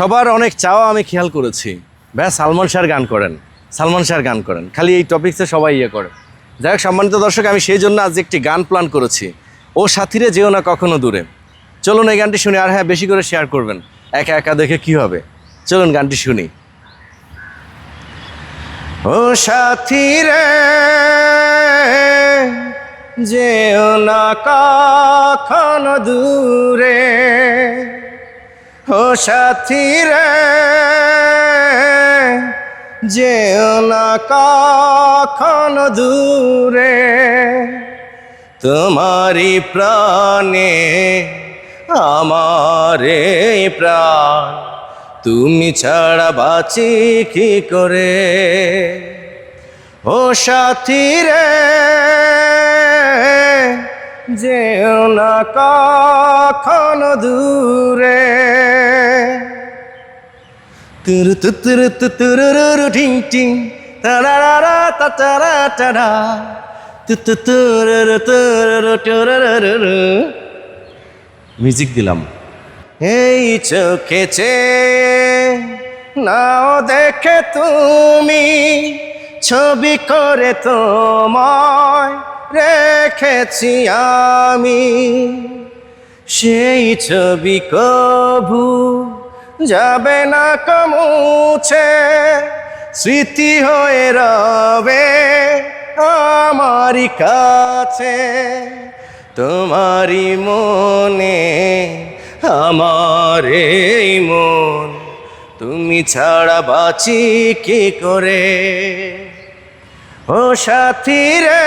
সবার অনেক চাওয়া আমি খেয়াল করেছি। ভাইয়া সালমান শাহর গান করেন। সালমান শাহর গান করেন। খালি এই টপিক্সে সবাই ইয়ে করে। যাই হোক, সম্মানিত দর্শক, আমি সেই জন্য আজ একটি গান প্ল্যান করেছি। ও সাথীরে যেও না কখনো দূরে। চলুন এই গানটি শুনি, আর হ্যাঁ বেশি করে শেয়ার করবেন। একা একা দেখে কি হবে? চলুন গানটি শুনি। ও সাথী রে যেও না কখনো দূরে। ও সাথী রে, যেও না কখনো দূরে, তোমারই প্রাণে আমারে প্রাণ, তুমি ছাড়া বাঁচি কি করে? ও সাথী রে যেও না কখনো দূরে। তুরু তু তুরু তু তুরুরু ঠিং ঠিং তারারা তা তারা তারা তু তু তুরুরু তুরুরু টুরুরুরু মিউজিক দিলাম। এই চোখেছে নাও দেখে তুমি ছবি করে তোমায় রেখেছি আমি। সেই ছবি কভু যাবে না কমুছে, স্মৃতি হয়ে রবে আমারই কাছে। তোমারই মনে, আমার এই মন, তুমি ছাড়া বাঁচি কি করে? ও সাথী রে,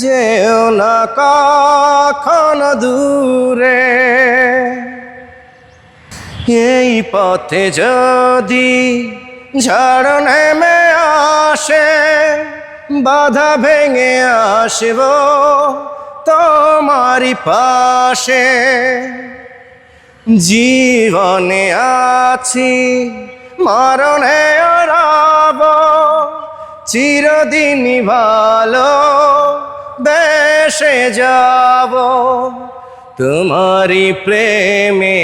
যেও না কখনো দূরে। এই পথে যদি ঝড় নেমে আসে, বাধা ভেঙে আসব তোমারই পাশে। জীবনে আছি, মরণে রব চিরদিন ভালো বেসে যাব। তোমারই প্রেমে,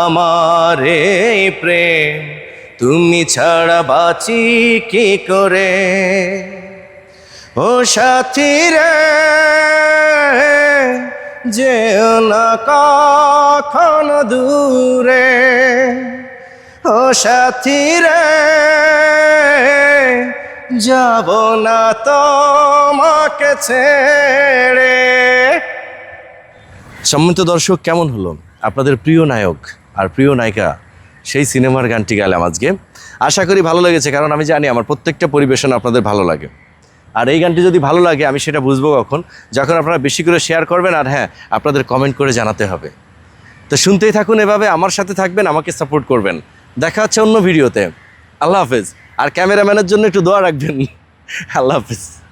আমার প্রেম, তুমি ছাড়া বাঁচি কি করে? ও সাথী রে, যেও না কখনো দূরে। ও সাথী রে যাব না তোমাকে ছেড়ে। সম্মানিত দর্শক, কেমন হলো? আপনাদের প্রিয় নায়ক আর প্রিয় নায়িকা সেই সিনেমার গানটি গেলাম আজকে। আশা করি ভালো লেগেছে, কারণ আমি জানি আমার প্রত্যেকটা পরিবেশন আপনাদের ভালো লাগে। আর এই গানটি যদি ভালো লাগে, আমি সেটা বুঝব কখন? যখন আপনারা বেশি করে শেয়ার করবেন, আর হ্যাঁ আপনাদের কমেন্ট করে জানাতে হবে। তো শুনতেই থাকুন এভাবে, আমার সাথে থাকবেন, আমাকে সাপোর্ট করবেন। দেখা হচ্ছে অন্য ভিডিওতে আল্লাহ হাফেজ। আর ক্যামেরাম্যানের জন্য একটু দোয়া রাখবেন। আল্লাহ হাফেজ।